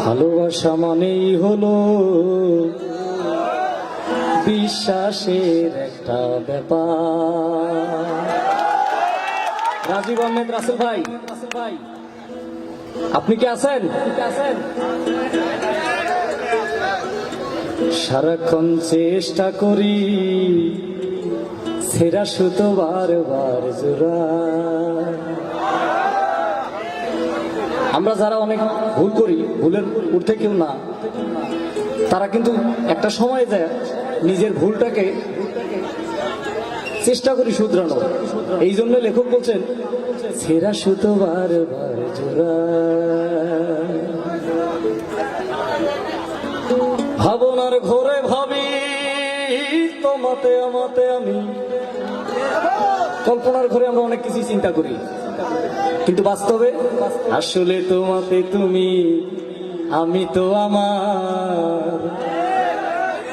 ভালোবাসা মানেই হলো বিশ্বাসের একটা ব্যাপার। রাজীব আহমেদ রাসেল ভাই? ভাই আপনি কি আছেন? আছেন সারাক্ষণ চেষ্টা করি সেরা সুতো বারবার জোড়া। আমরা যারা অনেক ভুল করি, ভুলের উঠতে কেউ না, তারা কিন্তু একটা সময় যায় নিজের ভুলটাকে চেষ্টা করি শুধরানো। এই জন্য লেখক বলছেন সেরা সুতো ভাবনার ঘরে ভাবি, তোমাতে আমাতে আমি। কল্পনার ঘরে আমরা অনেক কিছু চিন্তা করি। কিন্তু বাস্তবে আসলে তোমাতে তুমি আমি তো আমার।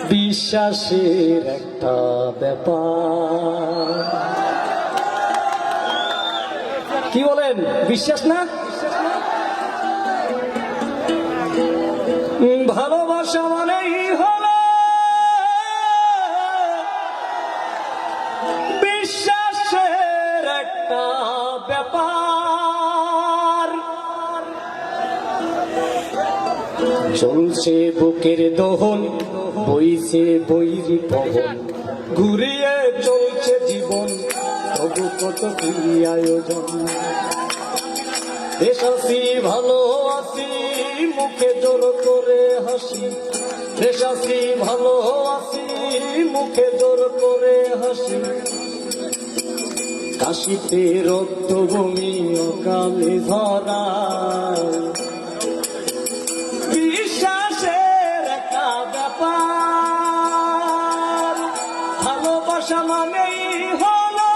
বিশ্বাসের একটা ব্যাপার। কি বলেন? বিশ্বাস না? ভালোবাসা মানেই চলছে বুকের দহন, বইছে বৈরি পবন ঘুরিয়ে চলছে জীবন, তবু কত কি আয়োজন। দেশ আছি, ভালো আছি, মুখে জোর করে হাসি। দেশ আছি, ভালো আছি, মুখে জোর করে হাসি। কাশিতে রক্ত বমি অকালে ধরা। ভালোবাসা মানেই হলো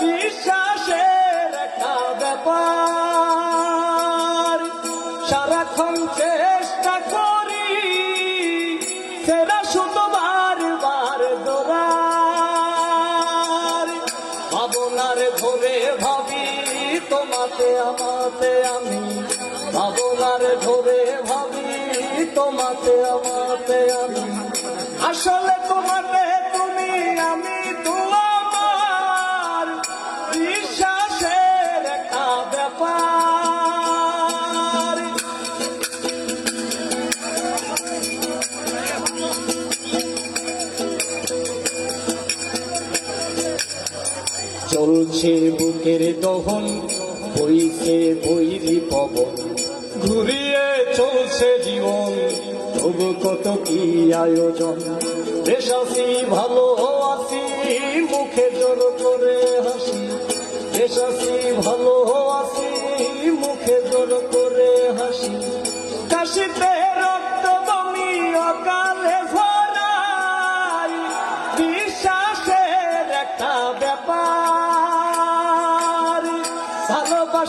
বিশ্বাসের একটা ব্যাপার। সারাক্ষণ চেষ্টা করি সেরা শুধু বারবার দোরার ভাবনার ঘরে ভাবি, তোমাতে, আমাতে আমি। ভাবনার ঘরে ভাবি, তোমাতে, আমাতে আমি। আসলে তোমাতে চলছে বুকের দহন, বইছে বৈরি পবন। ঘুরিয়ে চলছে জীবন, তবু কত কি আয়োজন? দেশ আছি, ভালো আছি, মুখে জোর করে হাসি। দেশ আছি, ভালো আছি, মুখে জোর করে হাসি। কাশিতে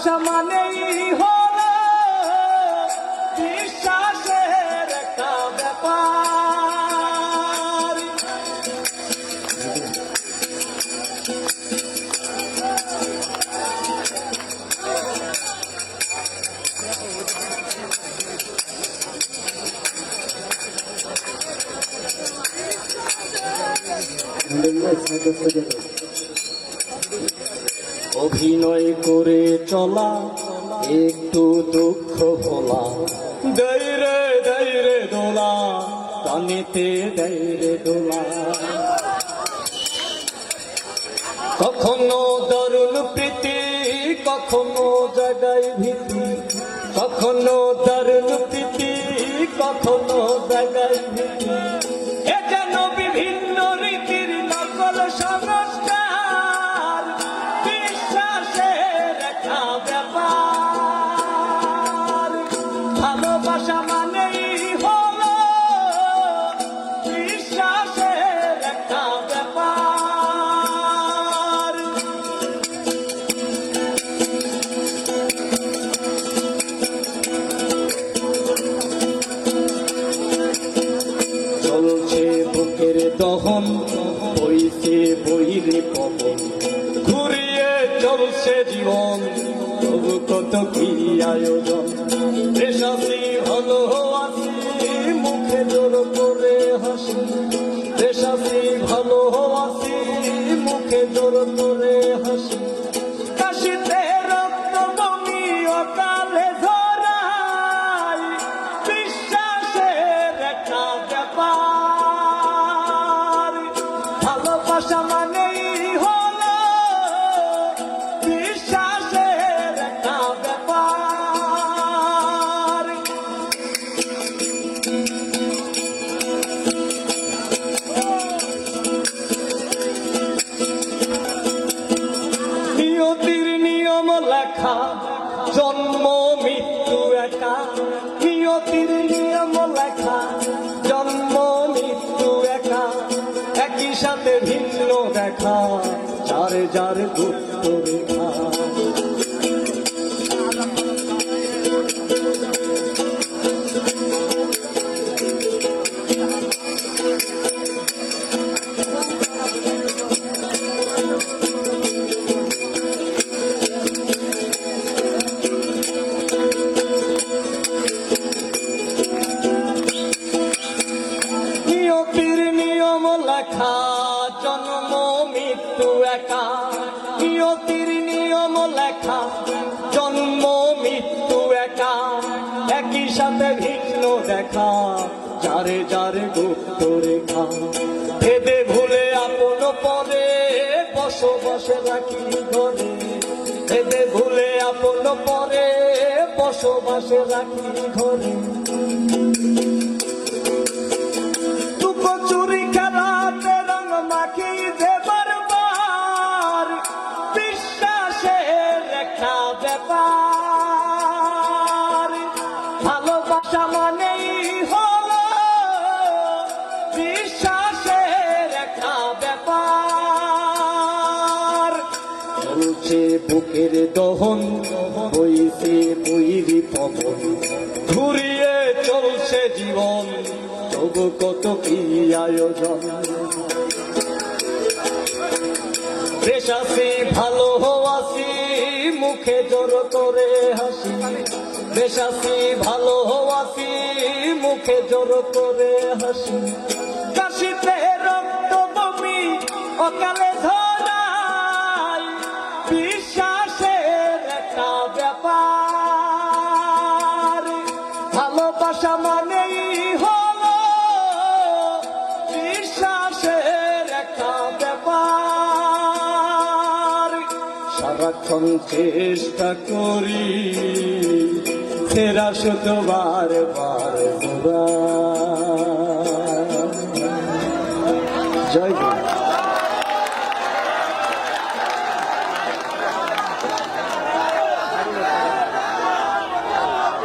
ভালোবাসা মানেই হলো বিশ্বাসের একটা ব্যাপার। অভিনয় করে চলা, একটু দুঃখ ভোলা। দৈরে দৈরে দোলা, কানেতে দৈরে দোলা। কখনো দারুণ প্রীতি, কখনো জাগাই ভীতি। কখনো দারুণ প্রীতি, কখনো জাগাই ভীতি। এ যেন বিভিন্ন রীতির নকল সংস্কার ঘুরিয়ে চলছে জীবন, তবু কত কি আয়োজন? দেশাতি হলো আসি মুখে জোর করে হাসি। দেশাতি ভালো আসি মুখে জোর করে লেখা, জন্ম, মৃত্যু একা। নিয়তির নিয়ম লেখা, জন্ম, মৃত্যু একা। একই সাথে ভিন্ন দেখা, যার যার গুপ্ত রেখা। জন্ম, মৃত্যু একা, একই সাথে ভিন্ন দেখা, যারে যারে গুপ্ত রেখা ভেদে ভুলে আপন পরে বসবাসে রাখি ঘরে। ভেদে ভুলে আপন পরে বসবাসে রাখি ঘরে। চুরি চলছে বুকের দহন, বইছে বইরি পবন। ঘুরিয়ে চলছে জীবন তবু কত কি আয়োজন। বেশ আছি, ভালো আছি, মুখে জোর করে হাসি। বেশ আছি ভালো আছি মুখে জোর করে হাসি। কাশিতে রক্ত বমি, অকালে ধরাই, বিশ্বাসের একটা ব্যাপার। ভালোবাসা মানেই হলো বিশ্বাসের একটা ব্যাপার। সারাক্ষণ চেষ্টা করি ফেরা শুধু বার জয়